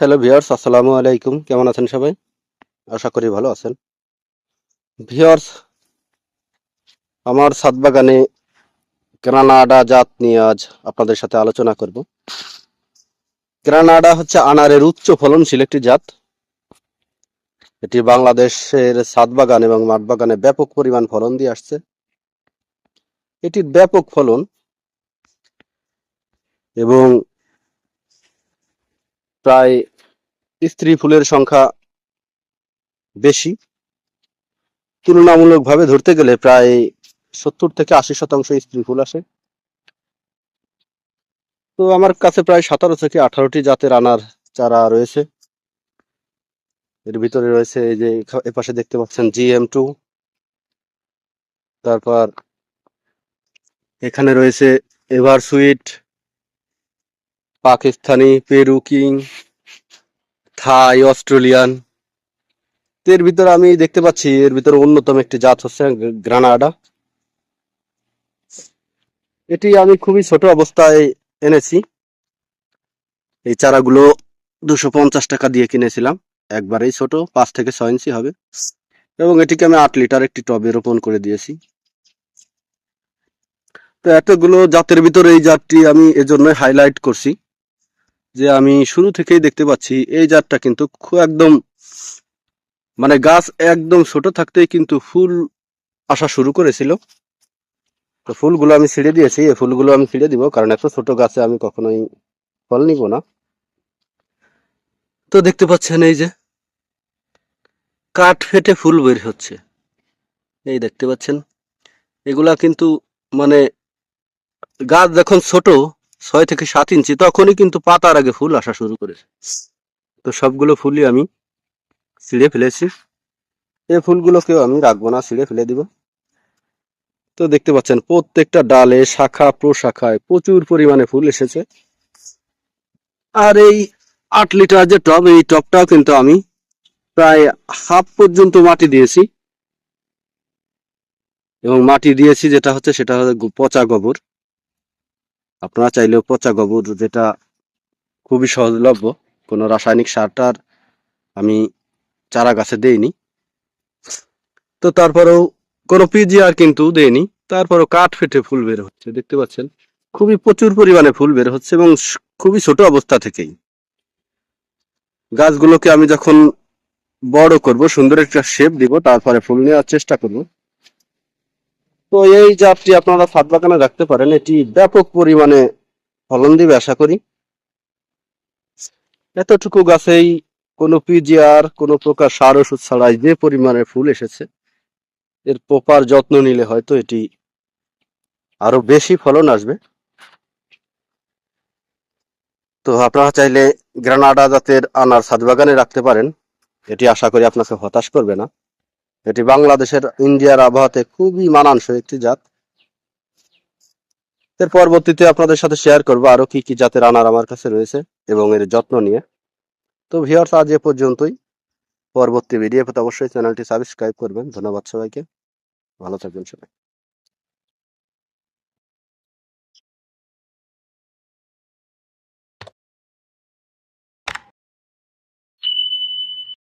Hello viewers আসসালামু আলাইকুম। কেমন আছেন সবাই? আশা করি ভালো আছেন। ভিউয়ার্স আমার ছাদ বাগানে গ্রানাডা জাত নিয়ে আজ আপনাদের সাথে আলোচনা করব। গ্রানাডা হচ্ছে আনারের উচ্চ ফলনশীল একটি জাত। এটি বাংলাদেশের ছাদ বাগান এবং মাঠ বাগানে ব্যাপক পরিমাণ ফলন দিয়ে আসছে। এটির ব্যাপক ফলন এবং প্রায় স্ত্রী ফুলের সংখ্যা বেশি। তুলনামূলকভাবে ধরতে গেলে প্রায় সত্তর থেকে আশি শতাংশ স্ত্রী ফুল আসে। তো আমার কাছে প্রায় সতেরো থেকে আঠারোটি জাতের আনার চারা রয়েছে। এর ভিতরে রয়েছে এই যে এপাশে দেখতে পাচ্ছেন জিএম টু। তারপর এখানে রয়েছে ever sweet Pakistani, Peru, king, Thai, Australian. এর ভিতরে আমি দেখতে পাচ্ছি এর ভিতরে অন্যতম একটি জাত হচ্ছে গ্রানাডা। এটি আমি খুবই ছোট অবস্থায় এনেছি। এই চারাগুলো দুশো পঞ্চাশ টাকা দিয়ে কিনেছিলাম। একবারেই ছোট, পাঁচ থেকে ছয় ইঞ্চি হবে। এবং এটিকে আমি আট লিটার একটি টবে রোপণ করে দিয়েছি। তো এতগুলো জাতের ভিতরে এই জাতটি আমি এজন্য হাইলাইট করছি। যে আমি শুরু থেকেই দেখতে পাচ্ছি, এই জাতটা কিন্তু খুব একদম মানে গাছ একদম ছোট থাকতেই কিন্তু ফুল আসা শুরু করেছিল। তো ফুলগুলো আমি ছিঁড়ে দিয়েছি, এই ফুলগুলো আমি ছিঁড়ে দিব, কারণ এত ছোট গাছে আমি কখনোই ফল নিব না। তো দেখতে পাচ্ছেন এই যে, কাঠ ফেটে ফুল বের হচ্ছে। এই দেখতে পাচ্ছেন, এগুলা কিন্তু মানে গাছ যখন ছোট ছয় থেকে সাত ইঞ্চি, তখনই কিন্তু পাতার আগে ফুল আসা শুরু করেছে। তো সবগুলো ফুলই আমি ছিঁড়ে ফেলেছি। এই ফুলগুলোকেও আমি রাখব না, ছিঁড়ে ফেলে দিব। তো দেখতে পাচ্ছেন, প্রত্যেকটা ডালে, শাখা, প্রশাখায় প্রচুর পরিমাণে ফুল এসেছে। আর এই আট লিটার যে টব, এই টবটাও কিন্তু আমি প্রায় হাফ পর্যন্ত মাটি দিয়েছি। এবং মাটি দিয়েছি যেটা হচ্ছে, সেটা হচ্ছে পচা গোবর। আপনারা চাইলেও পচা গোবর যেটা খুবই সহজলভ্য, কোনো রাসায়নিক সারটার আমি চারা গাছে দেইনি। তো তারপরেও কোনো পিজিআর কিন্তু দেইনি। তারপরও কাঠ ফেটে ফুল বের হচ্ছে, দেখতে পাচ্ছেন? খুবই প্রচুর পরিমাণে ফুল বের হচ্ছে এবং খুবই ছোট অবস্থা থেকেই। গাছগুলোকে আমি যখন বড় করব, সুন্দর একটা শেপ দিব, তারপরে ফুল নেওয়ার চেষ্টা করব। তো এই জাতটি আপনারা ছাদ বাগানে রাখতে পারেন। এটি ব্যাপক পরিমাণে ফলন দিবে, আশা করি। এতটুকু গাছেই কোনো পিজিআর, কোনো প্রকার সার ওষুধ ছাড়াই যে পরিমাণে ফুল এসেছে, এর প্রপার যত্ন নিলে হয়তো এটি আরও বেশি ফলন আসবে। তো আপনারা চাইলে গ্রানাডা জাতের আনার ছাদ বাগানে রাখতে পারেন। এটি আশা করি আপনাকে হতাশ করবে না। এটি বাংলাদেশের ইন্ডিয়ার আবহাওয়াতে খুবই মানানসই একটি জাত। এর পরবর্তীতে আপনাদের সাথে শেয়ার করব আরও কি কি জাতের আনার আমার কাছে রয়েছে এবং এর যত্ন নিয়ে। তো ভিউয়ার্স আজ এ পর্যন্তই। পরবর্তী ভিডিও পেতে অবশ্যই চ্যানেলটি সাবস্ক্রাইব করবেন। ধন্যবাদ সবাইকে। ভালো থাকবেন সবাই।